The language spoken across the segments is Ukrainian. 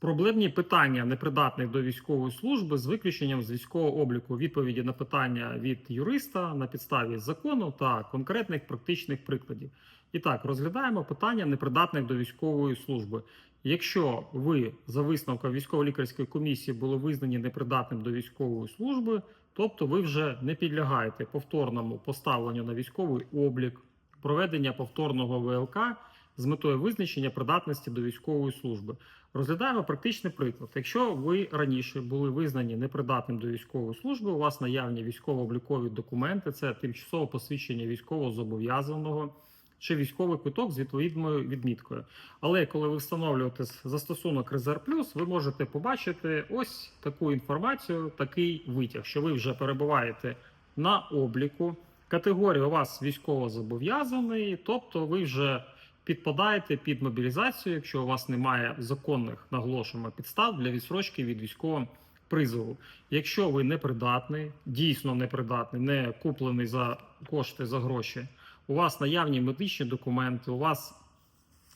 Проблемні питання непридатних до військової служби з виключенням з військового обліку відповіді на питання від юриста на підставі закону та конкретних практичних прикладів. І так, розглядаємо питання непридатних до військової служби. Якщо ви за висновком військово-лікарської комісії були визнані непридатним до військової служби, тобто ви вже не підлягаєте повторному поставленню на військовий облік, проведення повторного ВЛК з метою визначення придатності до військової служби. Розглядаємо практичний приклад. Якщо ви раніше були визнані непридатним до військової служби, у вас наявні військово-облікові документи, це тимчасове посвідчення військового зобов'язаного чи військовий квиток з відповідною відміткою. Але коли ви встановлюєте застосунок Резерв Плюс, ви можете побачити ось таку інформацію, такий витяг, що ви вже перебуваєте на обліку. Категорія у вас військово зобов'язаний, тобто ви вже підпадаєте під мобілізацію, якщо у вас немає законних наголошуємо підстав для відсрочки від військового призову. Якщо ви непридатний, дійсно непридатний, не куплений за кошти за гроші, у вас наявні медичні документи, у вас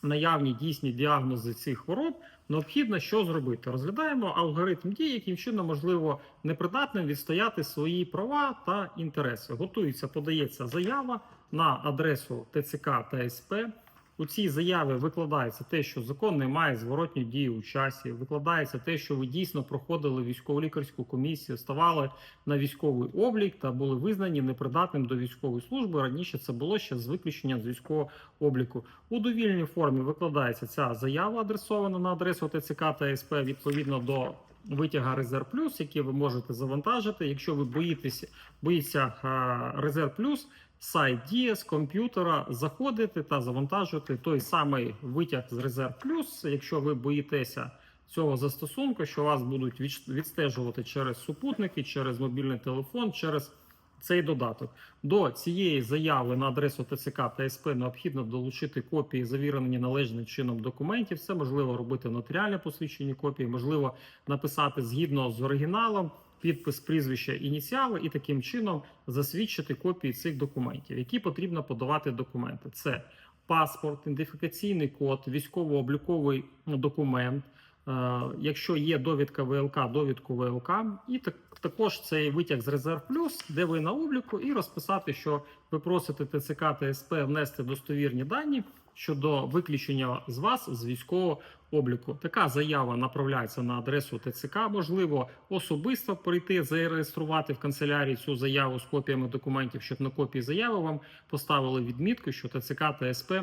наявні дійсні діагнози цих хвороб, необхідно що зробити? Розглядаємо алгоритм дій, яким чином можливо непридатним відстояти свої права та інтереси. Готується, подається заява на адресу ТЦК та СП. У цій заяві викладається те, що закон не має зворотньої дії у часі. Викладається те, що ви дійсно проходили військово-лікарську комісію, ставали на військовий облік та були визнані непридатним до військової служби. Раніше це було ще з виключенням з військового обліку. У довільній формі викладається ця заява, адресована на адресу ТЦК та СП відповідно до. Витяга Резерв Плюс, який ви можете завантажити. Якщо ви боїтеся боїться Резерв Плюс, сайт Дія з комп'ютера заходити та завантажувати той самий витяг з Резерв Плюс. Якщо ви боїтеся цього застосунку, що вас будуть відстежувати через супутники, через мобільний телефон, через цей додаток. До цієї заяви на адресу ТЦК та СП необхідно долучити копії завірені належним чином документів. Це можливо робити нотаріально посвідчені копії, можливо написати згідно з оригіналом підпис прізвища ініціали і таким чином засвідчити копії цих документів, які потрібно подавати документи. Це паспорт, ідентифікаційний код, військово-обліковий документ. Е, Якщо є довідка ВЛК, довідку ВЛК, і так також цей витяг з резерв плюс, де ви на обліку, і розписати, що ви просите ТЦК та СП внести достовірні дані щодо виключення з вас з військового обліку. Така заява направляється на адресу ТЦК. Можливо, особисто прийти зареєструвати в канцелярії цю заяву з копіями документів, щоб на копії заяви вам поставили відмітку, що ТЦК та СП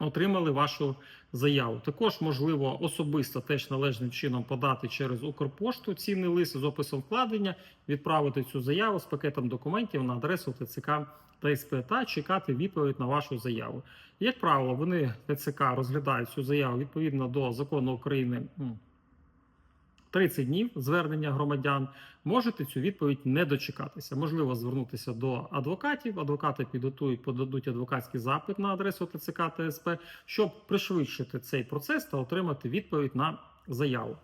отримали вашу заяву. Також можливо особисто теж належним чином подати через Укрпошту цінний лист з описом вкладення, відправити цю заяву з пакетом документів на адресу ТЦК та СП та чекати відповідь на вашу заяву. Як правило, вони ТЦК розглядають цю заяву відповідно до закону України. М, 30 днів звернення громадян можете цю відповідь не дочекатися. Можливо, звернутися до адвокатів. Адвокати підготують, подадуть адвокатський запит на адресу ТЦК та СП, щоб пришвидшити цей процес та отримати відповідь на заяву.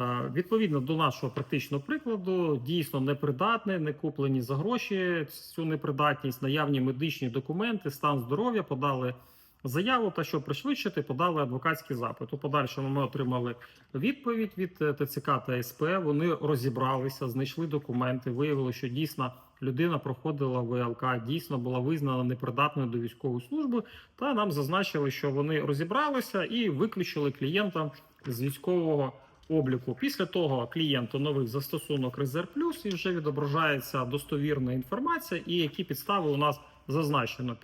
Е, Відповідно до нашого практичного прикладу, дійсно непридатне, не куплені за гроші цю непридатність, наявні медичні документи, стан здоров'я подали заяву та щоб пришвидшити, подали адвокатський запит. У подальшому ми отримали відповідь від е, ТЦК та СП. Вони розібралися, знайшли документи, виявили, що дійсно людина проходила ВЛК, дійсно була визнана непридатною до військової служби. Та нам зазначили, що вони розібралися і виключили клієнта з військового. Обліку після того клієнту новий застосунок Резерв Плюс і вже відображається достовірна інформація, і які підстави у нас зазначено,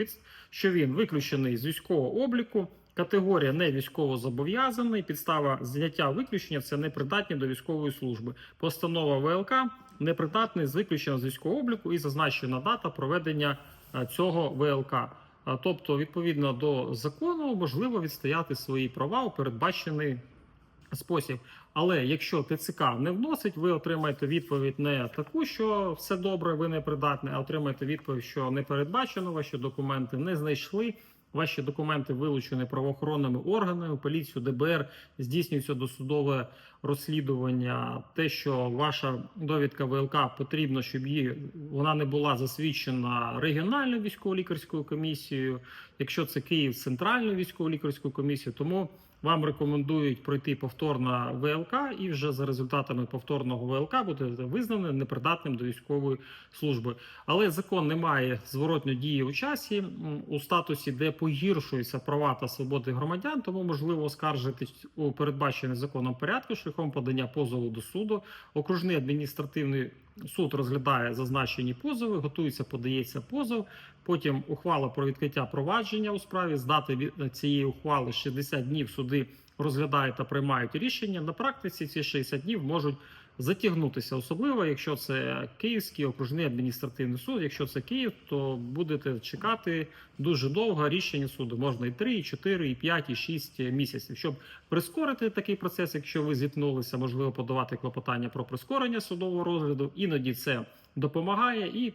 що він виключений з військового обліку. Категорія не військово зобов'язаний. Підстава зняття виключення це непридатні до військової служби. Постанова ВЛК непридатний з виключення з військового обліку і зазначена дата проведення е, цього ВЛК. Тобто, відповідно до закону, можливо відстояти свої права у передбачений спосіб. Але якщо ТЦК не вносить, ви отримаєте відповідь не таку, що все добре, ви не придатне, а отримаєте відповідь, що не передбачено, ваші документи не знайшли. Ваші документи вилучені правоохоронними органами, поліцію, ДБР здійснюється досудове розслідування. Те, що ваша довідка ВЛК потрібно, щоб її вона не була засвідчена регіональною військово-лікарською комісією, якщо це Київ центральною військово-лікарською комісією, тому вам рекомендують пройти повторно ВЛК, і вже за результатами повторного ВЛК будете визнані непридатним до військової служби. Але закон не має зворотньої дії у часі у статусі, де погіршуються права та свободи громадян, тому можливо оскаржитись у передбачений законом порядку шляхом подання позову до суду. Окружний адміністративний суд розглядає зазначені позови, готується, подається позов. Потім ухвала про відкриття провадження у справі. З дати від цієї ухвали 60 днів суди розглядають та приймають рішення. На практиці ці 60 днів можуть затягнутися, особливо якщо це Київський окружний адміністративний суд. Якщо це Київ, то будете чекати дуже довго рішення суду. Можна і 3, і 4, і 5, і 6 місяців. Щоб прискорити такий процес, якщо ви зіткнулися, можливо подавати клопотання про прискорення судового розгляду. Іноді це допомагає і.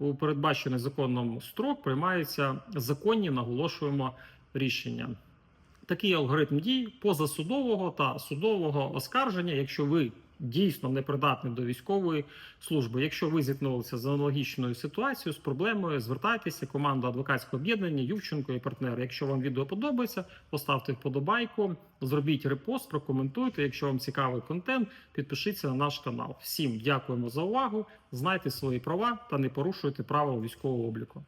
У передбачений законом строк приймаються законні, наголошуємо рішення. Такий алгоритм дій позасудового та судового оскарження, якщо ви дійсно непридатний до військової служби. Якщо ви зіткнулися з аналогічною ситуацією, з проблемою, звертайтеся. Команда адвокатського об'єднання Ювченко і партнери. Якщо вам відео подобається, поставте вподобайку, зробіть репост, прокоментуйте. Якщо вам цікавий контент, підпишіться на наш канал. Всім дякуємо за увагу. Знайте свої права та не порушуйте правил військового обліку.